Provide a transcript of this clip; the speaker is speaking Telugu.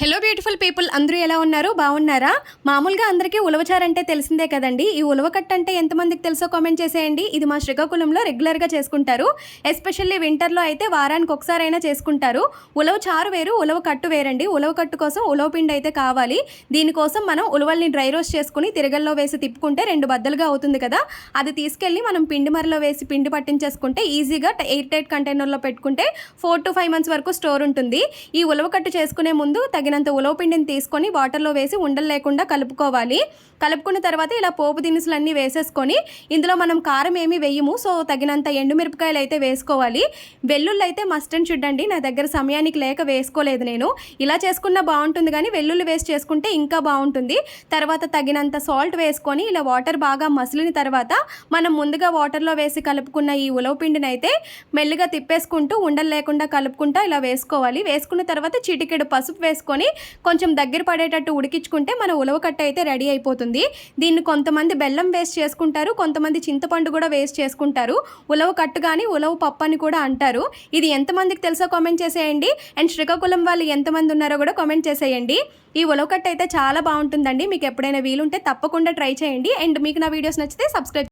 హలో బ్యూటిఫుల్ పీపుల్ అందరూ ఎలా ఉన్నారు? బాగున్నారా? మామూలుగా అందరికీ ఉలవచారంటే తెలిసిందే కదండి. ఈ ఉలవకట్ట అంటే ఎంతమందికి తెలుసో కామెంట్ చేసేయండి. ఇది మా శ్రీకాకుళంలో రెగ్యులర్గా చేసుకుంటారు. ఎస్పెషల్లీ వింటర్లో అయితే వారానికి ఒకసారైనా చేసుకుంటారు. ఉలవ చారు వేరు ఉలవ కట్టు వేరండి. ఉలవ కట్టు కోసం ఉలవ పిండి అయితే కావాలి. దీనికోసం మనం ఉలవల్ని డ్రై రోస్ట్ చేసుకుని తిరగల్లో వేసి తిప్పుకుంటే రెండు బద్దలుగా అవుతుంది కదా. అది తీసుకెళ్ళి మనం పిండి మరలో వేసి పిండి పట్టించేసుకుంటే ఈజీగా ఎయిర్ టైట్ కంటైనర్లో పెట్టుకుంటే ఫోర్ టు ఫైవ్ మంత్స్ వరకు స్టోర్ ఉంటుంది. ఈ ఉలవకట్టు చేసుకునే ముందు తగినంత ఉలవ పిండిని తీసుకొని వాటర్లో వేసి ఉండలు లేకుండా కలుపుకోవాలి. కలుపుకున్న తర్వాత ఇలా పోపు దినుసులన్నీ వేసేసుకొని ఇందులో మనం కారం ఏమీ వేయము. సో తగినంత ఎండుమిరపకాయలు అయితే వేసుకోవాలి. వెల్లుల్లి అయితే మస్ట్ అండ్ షుడ్ అండి. నా దగ్గర సమయానికి లేక వేసుకోలేదు నేను. ఇలా చేసుకున్నా బాగుంటుంది కానీ వెల్లుల్లి వేసి చేసుకుంటే ఇంకా బాగుంటుంది. తర్వాత తగినంత సాల్ట్ వేసుకొని ఇలా వాటర్ బాగా మసిలిన తర్వాత మనం ముందుగా వాటర్లో వేసి కలుపుకున్న ఈ ఉలవపిండిని అయితే మెల్లిగా తిప్పేసుకుంటూ ఉండలు లేకుండా కలుపుకుంటా ఇలా వేసుకోవాలి. వేసుకున్న తర్వాత చిటికెడు పసుపు వేసుకొని వేసుకొని కొంచెం దగ్గర పడేటట్టు ఉడికించుకుంటే మన ఉలవకట్ట అయితే రెడీ అయిపోతుంది. దీన్ని కొంతమంది బెల్లం వేస్ట్ చేసుకుంటారు కొంతమంది చింతపండు కూడా వేస్ట్ చేసుకుంటారు. ఉలవ కట్టు కానీ ఉలవ పప్పు అని కూడా అంటారు. ఇది ఎంతమందికి తెలుసో కామెంట్ చేసేయండి. అండ్ శ్రీకాకుళం వాళ్ళు ఎంతమంది ఉన్నారో కూడా కామెంట్ చేసేయండి. ఈ ఉలవకట్ట అయితే చాలా బాగుంటుందండి. మీకు ఎప్పుడైనా వీలుంటే తప్పకుండా ట్రై చేయండి. అండ్ మీకు నా వీడియోస్ నచ్చితే సబ్స్క్రైబ్